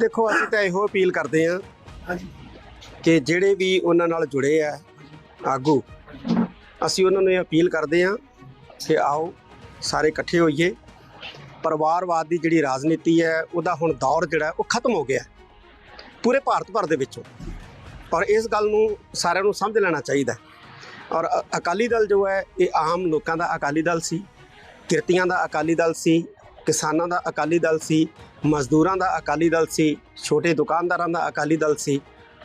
ਦੇਖੋ ਅਸੀਂ ਤਾਂ ਇਹੋ ਅਪੀਲ ਕਰਦੇ ਹਾਂ ਕਿ ਜਿਹੜੇ ਵੀ ਉਹਨਾਂ ਨਾਲ ਜੁੜੇ ਆ ਆਗੂ ਅਸੀਂ ਉਹਨਾਂ ਨੂੰ ਇਹ ਅਪੀਲ ਕਰਦੇ ਹਾਂ ਕਿ ਆਓ ਸਾਰੇ ਇਕੱਠੇ ਹੋਈਏ ਪਰਿਵਾਰਵਾਦ ਦੀ ਜਿਹੜੀ ਰਾਜਨੀਤੀ ਹੈ ਉਹਦਾ ਹੁਣ ਦੌਰ ਜਿਹੜਾ ਉਹ ਖਤਮ ਹੋ ਗਿਆ। ਪੂਰੇ ਭਾਰਤ ਭਰ ਦੇ ਵਿੱਚੋਂ ਔਰ ਇਸ ਗੱਲ ਨੂੰ ਸਾਰਿਆਂ ਨੂੰ ਸਮਝ ਲੈਣਾ ਚਾਹੀਦਾ। ਔਰ ਅਕਾਲੀ ਦਲ ਜੋ ਹੈ ਇਹ ਆਮ ਲੋਕਾਂ ਦਾ ਅਕਾਲੀ ਦਲ ਸੀ ਕਿਰਤੀਆਂ ਦਾ ਅਕਾਲੀ ਦਲ ਸੀ ਕਿਸਾਨਾਂ ਦਾ ਅਕਾਲੀ ਦਲ ਸੀ ਮਜ਼ਦੂਰਾਂ ਦਾ ਅਕਾਲੀ ਦਲ ਸੀ ਛੋਟੇ ਦੁਕਾਨਦਾਰਾਂ ਦਾ ਅਕਾਲੀ ਦਲ ਸੀ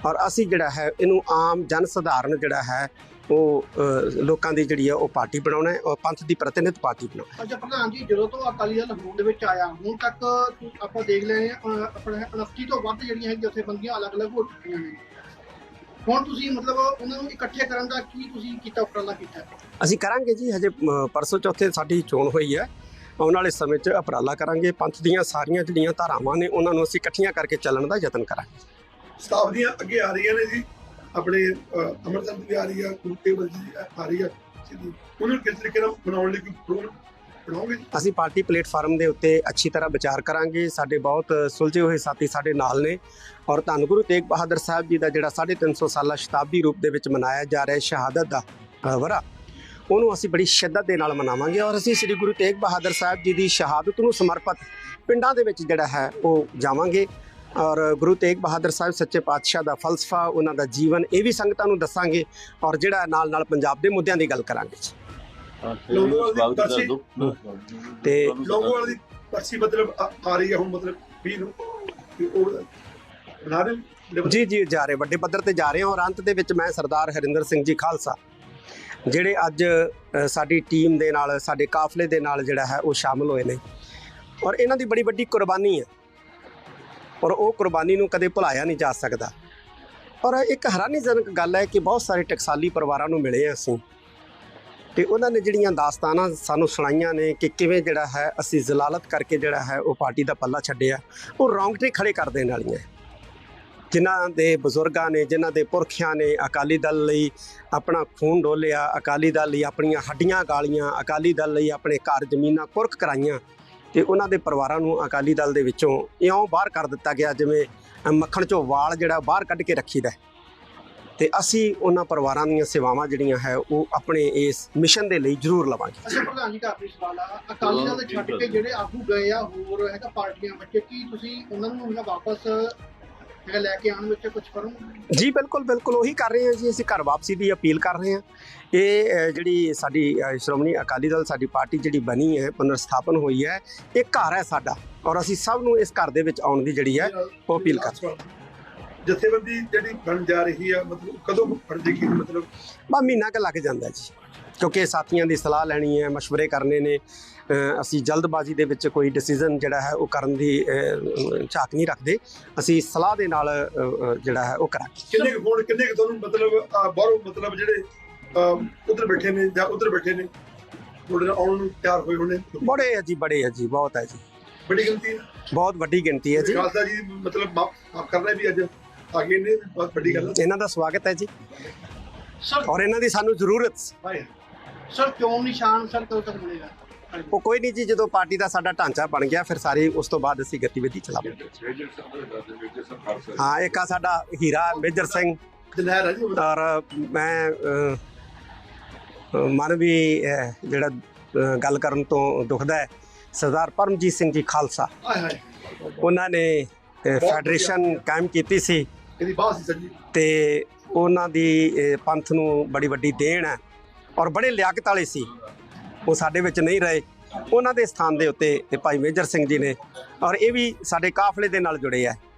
ਔਰ ਅਸੀਂ ਜਿਹੜਾ ਹੈ ਇਹਨੂੰ ਆਮ ਜਨ ਸਧਾਰਨ ਜਿਹੜਾ ਹੈ ਉਹ ਲੋਕਾਂ ਦੀ ਜਿਹੜੀ ਹੈ ਉਹ ਪਾਰਟੀ ਬਣਾਉਣਾ ਹੈ ਔਰ ਪੰਥ ਦੀ ਪ੍ਰਤੀਨਿਧ ਪਾਰਟੀ ਬਣਾਉਣਾ ਹੈ। ਅੱਛਾ ਪ੍ਰਧਾਨ ਜੀ ਜਦੋਂ ਤੋਂ ਅਕਾਲੀ ਦਲ ਹੋਂਦ ਦੇ ਵਿੱਚ ਆਇਆ ਹੁਣ ਤੱਕ ਆਪਾਂ ਦੇਖ ਲਏ ਆਪਣੇ 29 ਤੋਂ ਵੱਧ ਜਿਹੜੀਆਂ ਹੈ ਜਥੇਬੰਦੀਆਂ ਅਲੱਗ-ਅਲੱਗ ਹੋ ਚੁੱਕੀਆਂ ਨੇ ਹੁਣ ਤੁਸੀਂ ਮਤਲਬ ਉਹਨਾਂ ਨੂੰ ਇਕੱਠੇ ਕਰਨ ਦਾ ਕੀ ਤੁਸੀਂ ਕੀਤਾ ਉਪਰਾਲਾ ਕੀਤਾ? ਅਸੀਂ ਕਰਾਂਗੇ ਜੀ ਹਜੇ ਪਰਸੋਂ ਚੌਥੇ ਸਾਡੀ ਚੋਣ ਹੋਈ ਹੈ ਆਉਣ ਵਾਲੇ ਸਮੇਂ 'ਚ ਉਪਰਾਲਾ ਕਰਾਂਗੇ। ਪੰਥ ਦੀਆਂ ਸਾਰੀਆਂ ਜਿਹੜੀਆਂ ਧਾਰਾਵਾਂ ਨੇ ਉਹਨਾਂ ਨੂੰ ਅਸੀਂ ਇਕੱਠੀਆਂ ਕਰਕੇ ਚੱਲਣ ਦਾ ਯਤਨ ਕਰਾਂਗੇ। ਸਟਾਫ ਦੀਆਂ ਅੱਗੇ ਆ ਰਹੀਆਂ ਨੇ ਜੀ। ਆਪਣੇ ਅਹ, ਅੰਮ੍ਰਿਤਸਰ ਦੀ ਆ ਰਹੀ ਆ ਬਹਾਦਰ ਜੀ ਆ ਰਹੀ ਆ। ਉਹਨਾਂ ਨੂੰ ਕਿਸ ਤਰੀਕੇ ਨਾਲ ਬਣਾਉਣ ਲਈ ਕੋਈ ਪ੍ਰੋਗਰਾਮ ਬਣਾਓਗੇ ਅਸੀਂ ਪਾਰਟੀ ਪਲੇਟਫਾਰਮ ਦੇ ਉੱਤੇ ਅੱਛੀ ਤਰ੍ਹਾਂ ਵਿਚਾਰ ਕਰਾਂਗੇ। ਸਾਡੇ ਬਹੁਤ ਸੁਲਝੇ ਹੋਏ ਸਾਥੀ ਸਾਡੇ ਨਾਲ ਨੇ। ਔਰ ਧੰਨ ਗੁਰੂ ਤੇਗ ਬਹਾਦਰ ਸਾਹਿਬ ਜੀ ਦਾ ਜਿਹੜਾ 350 ਸਾਲਾ ਸ਼ਤਾਬਦੀ ਰੂਪ ਦੇ ਵਿੱਚ ਮਨਾਇਆ ਜਾ ਰਿਹਾ ਸ਼ਹਾਦਤ ਦਾ ਵਰਾ। ਉਹਨੂੰ ਅਸੀਂ ਬੜੀ ਸ਼ਿੱਦਤ ਦੇ ਨਾਲ ਮਨਾਵਾਂਗੇ ਔਰ ਅਸੀਂ ਸ੍ਰੀ ਗੁਰੂ ਤੇਗ ਬਹਾਦਰ ਸਾਹਿਬ ਜੀ ਦੀ ਸ਼ਹਾਦਤ ਨੂੰ ਸਮਰਪਿਤ ਪਿੰਡਾਂ ਦੇ ਵਿੱਚ ਜਿਹੜਾ ਹੈ ਉਹ ਜਾਵਾਂਗੇ ਔਰ ਗੁਰੂ ਤੇਗ ਬਹਾਦਰ ਸਾਹਿਬ ਸੱਚੇ ਪਾਤਸ਼ਾਹ ਦਾ ਫਲਸਫਾ ਉਹਨਾਂ ਦਾ ਜੀਵਨ ਇਹ ਵੀ ਸੰਗਤਾਂ ਨੂੰ ਦੱਸਾਂਗੇ ਔਰ ਜਿਹੜਾ ਨਾਲ ਨਾਲ ਪੰਜਾਬ ਦੇ ਮੁੱਦਿਆਂ ਦੀ ਗੱਲ ਕਰਾਂਗੇ ਤੇ ਲੋਗੋਵਾਲ ਦੀ ਪਰਚੀ ਮਤਲਬ ਆ ਆ ਰਹੀ ਆ ਹੁਣ ਮਤਲਬ ਵੀ ਨੂੰ ਤੇ ਉਹ ਬਣਾ ਦੇ ਜੀ ਜੀ ਜਾ ਰਹੇ ਵੱਡੇ ਪੱਧਰ ਤੇ ਜਾ ਰਹੇ ਹਾਂ ਔਰ ਅੰਤ ਦੇ ਵਿੱਚ ਮੈਂ ਸਰਦਾਰ ਹਰਿੰਦਰ ਸਿੰਘ ਜੀ ਖਾਲਸਾ ਜਿਹੜੇ ਅੱਜ ਸਾਡੀ ਟੀਮ ਦੇ ਨਾਲ, ਸਾਡੇ ਕਾਫਲੇ ਦੇ ਨਾਲ ਜਿਹੜਾ ਹੈ, ਉਹ ਸ਼ਾਮਲ ਹੋਏ ਨੇ। ਔਰ ਇਹਨਾਂ ਦੀ ਬੜੀ ਵੱਡੀ ਕੁਰਬਾਨੀ ਹੈ। ਔਰ ਉਹ ਕੁਰਬਾਨੀ ਨੂੰ ਕਦੇ ਭੁਲਾਇਆ ਨਹੀਂ ਜਾ ਸਕਦਾ। ਔਰ ਇੱਕ ਹੈਰਾਨੀਜਨਕ ਗੱਲ ਹੈ ਕਿ ਬਹੁਤ ਸਾਰੇ ਟਕਸਾਲੀ ਪਰਿਵਾਰਾਂ ਨੂੰ ਮਿਲੇ ਹਾਂ ਅਸੀਂ। ਤੇ ਉਹਨਾਂ ਨੇ ਜਿਹੜੀਆਂ ਦਾਸਤਾਨਾਂ ਸਾਨੂੰ ਸੁਣਾਈਆਂ ਨੇ ਕਿ ਕਿਵੇਂ ਜਿਹੜਾ ਹੈ, ਅਸੀਂ ਜ਼ਲਾਲਤ ਕਰਕੇ ਜਿਹੜਾ ਹੈ, ਉਹ ਪਾਰਟੀ ਦਾ ਪੱਲਾ ਛੱਡਿਆ, ਉਹ ਰੌਂਗਟੇ ਖੜੇ ਕਰ ਦੇਣ ਵਾਲੀਆਂ। ਜਿਨ੍ਹਾਂ ਦੇ ਬਜ਼ੁਰਗਾਂ ਨੇ ਜਿਨ੍ਹਾਂ ਦੇ ਪੁਰਖਿਆਂ ਨੇ ਅਕਾਲੀ ਦਲ ਲਈ ਆਪਣਾ ਖੂਨ ਡੋਲਿਆ ਅਕਾਲੀ ਦਲ ਲਈ ਆਪਣੀਆਂ ਹੱਡੀਆਂ ਗਾਲੀਆਂ ਅਕਾਲੀ ਦਲ ਲਈ ਆਪਣੇ ਘਰ ਜ਼ਮੀਨਾਂ ਕੁਰਕ ਕਰਾਈਆਂ ਤੇ ਉਹਨਾਂ ਦੇ ਪਰਿਵਾਰਾਂ ਨੂੰ ਅਕਾਲੀ ਦਲ ਦੇ ਵਿੱਚੋਂ ਇਉਂ ਬਾਹਰ ਕਰ ਦਿੱਤਾ ਗਿਆ ਜਿਵੇਂ ਮੱਖਣ ਚੋਂ ਵਾਲ ਜਿਹੜਾ ਬਾਹਰ ਕੱਢ ਕੇ ਰੱਖੀਦਾ ਹੈ। ਤੇ ਅਸੀਂ ਉਹਨਾਂ ਪਰਿਵਾਰਾਂ ਦੀਆਂ ਸੇਵਾਵਾਂ ਜਿਹੜੀਆਂ ਹੈ ਉਹ ਆਪਣੇ ਇਸ ਮਿਸ਼ਨ ਦੇ ਲਈ ਜ਼ਰੂਰ ਲਵਾਂਗੇ। ਅੱਛਾ ਪ੍ਰਧਾਨ ਜੀ ਦਾ ਆਪਣੀ ਸਵਾਲ ਆ। ਅਕਾਲੀ ਦਲ ਦੇ ਛੱਡ ਕੇ ਜਿਹੜੇ ਆਗੂ ਗਏ ਆ ਹੋਰ ਹੈਗਾ ਪਾਰਟੀਆਂ ਵਿੱਚ ਕੀ ਤੁਸੀਂ ਉਹਨਾਂ ਨੂੰ ਉਹਨਾਂ ਵਾਪਸ ਹੈਗਾ ਲੈ ਕੇ ਆਉਣ ਵਿੱਚ ਕੁਝ ਕਰੋਗੇ? ਜੀ ਬਿਲਕੁਲ ਬਿਲਕੁਲ। ਉਹੀ ਕਰ ਰਹੇ ਹਾਂ ਜੀ ਅਸੀਂ ਘਰ ਵਾਪਸੀ ਦੀ ਅਪੀਲ ਕਰ ਰਹੇ ਹਾਂ। ਇਹ ਜਿਹੜੀ ਸਾਡੀ ਸ਼੍ਰੋਮਣੀ ਅਕਾਲੀ ਦਲ ਸਾਡੀ ਪਾਰਟੀ ਜਿਹੜੀ ਬਣੀ ਹੈ ਪੁਨਰ ਸਥਾਪਨ ਹੋਈ ਹੈ ਇਹ ਘਰ ਹੈ ਸਾਡਾ। ਔਰ ਅਸੀਂ ਸਭ ਨੂੰ ਇਸ ਘਰ ਦੇ ਵਿੱਚ ਆਉਣ ਦੀ ਜਿਹੜੀ ਹੈ ਉਹ ਅਪੀਲ ਕਰ ਜਥੇਬੰਦੀ ਜਿਹੜੀ ਬਣ ਜਾ ਰਹੀ ਆ ਮਤਲਬ ਕਦੋਂ ਬਣ ਜੇਗੀ ਮਤਲਬ? ਬਾ ਮਹੀਨਾ ਕੁ ਲੱਗ ਜਾਂਦਾ ਜੀ। ਕਿਉਂਕਿ ਸਾਥੀਆਂ ਦੀ ਸਲਾਹ ਲੈਣੀ ਹੈ مشਵਰੇ ਕਰਨੇ ਨੇ। ਅਸੀਂ ਜਲਦਬਾਜ਼ੀ ਦੇ ਵਿੱਚ ਕੋਈ ਡਿਸੀਜਨ ਜਿਹੜਾ ਹੈ ਉਹ ਕਰਨ ਦੀ ਝਾਕ ਨਹੀਂ ਰੱਖਦੇ। ਅਸੀਂ ਸਲਾਹ ਦੇ ਨਾਲ ਜਿਹੜਾ ਹੈ ਉਹ ਕਰਾਂਗੇ। ਕਿੰਨੇ ਹੁਣ ਕਿੰਨੇ ਕੁ ਤੁਹਾਨੂੰ ਮਤਲਬ ਬਾਹਰੋਂ ਮਤਲਬ ਜਿਹੜੇ ਉਧਰ ਬੈਠੇ ਨੇ ਜਾਂ ਉਧਰ ਬੈਠੇ ਨੇ ਤੁਹਾਡੇ ਆਉਣ ਨੂੰ ਤਿਆਰ ਹੋਏ ਹੋਣੇ? ਬੜੇ ਹੈ ਜੀ ਬੜੇ ਹੈ ਜੀ ਬਹੁਤ ਹੈ ਜੀ। ਬੜੀ ਗਿਣਤੀ ਹੈ। ਬਹੁਤ ਵੱਡੀ ਗਿਣਤੀ ਹੈ ਜੀ। ਖਾਲਸਾ ਜੀ ਮਤਲਬ ਮਾਫ ਕਰਨਾ ਵੀ ਅੱਜ। ਆ ਗਏ ਨੇ ਬਹੁਤ ਵੱਡੀ ਗੱਲ ਹੈ ਇਹਨਾਂ ਦਾ ਸਵਾਗਤ ਹੈ ਜੀ। ਸਰ ਔਰ ਇਹਨਾਂ ਦੀ ਸਾਨੂੰ ਜ਼ਰੂਰਤ ਸੀ। ਭਾਈ ਸਰ ਕਿਉਂ ਨਿਸ਼ਾਨ ਸਰ ਕਦੋਂ ਤੱਕ ਮਿਲੇਗਾ? ਉਹ ਕੋਈ ਨਹੀਂ ਜੀ ਜਦੋਂ ਪਾਰਟੀ ਦਾ ਸਾਡਾ ਢਾਂਚਾ ਬਣ ਗਿਆ ਫਿਰ ਸਾਰੀ ਉਸ ਤੋਂ ਬਾਅਦ ਅਸੀਂ ਗਤੀਵਿਧੀ ਚਲਾਵਾਂਗੇ। ਹਾਂ ਇੱਕ ਆ ਸਾਡਾ ਹੀਰਾ ਮੇਜਰ ਸਿੰਘ। ਜਨਹਿਰ ਹੈ ਜੀ। ਔਰ ਮੈਂ ਮਨ ਵੀ ਜਿਹੜਾ ਗੱਲ ਕਰਨ ਤੋਂ ਦੁਖਦਾ ਹੈ ਸਰਦਾਰ ਪਰਮਜੀਤ ਸਿੰਘ ਜੀ ਖਾਲਸਾ। ਆਏ ਹਾਏ। ਉਹਨਾਂ ਨੇ ਫੈਡਰੇਸ਼ਨ ਕਾਇਮ ਕੀਤੀ ਸੀ। ਇਹਦੀ ਬਾਤ ਸੀ ਸੱਜੀ? ਤੇ ਉਹਨਾਂ ਦੀ ਅ, ਪੰਥ ਨੂੰ ਬੜੀ ਵੱਡੀ ਦੇਣ ਹੈ ਔਰ ਬੜੇ ਲਿਆਕਤ ਵਾਲੇ ਸੀ। ਉਹ ਸਾਡੇ ਵਿੱਚ ਨਹੀਂ ਰਹੇ। ਉਹਨਾਂ ਦੇ ਸਥਾਨ ਦੇ ਉੱਤੇ ਤੇ ਭਾਈ ਮੇਜਰ ਸਿੰਘ ਜੀ ਨੇ ਔਰ ਇਹ ਵੀ ਸਾਡੇ ਕਾਫਲੇ ਦੇ ਨਾਲ ਜੁੜੇ ਆ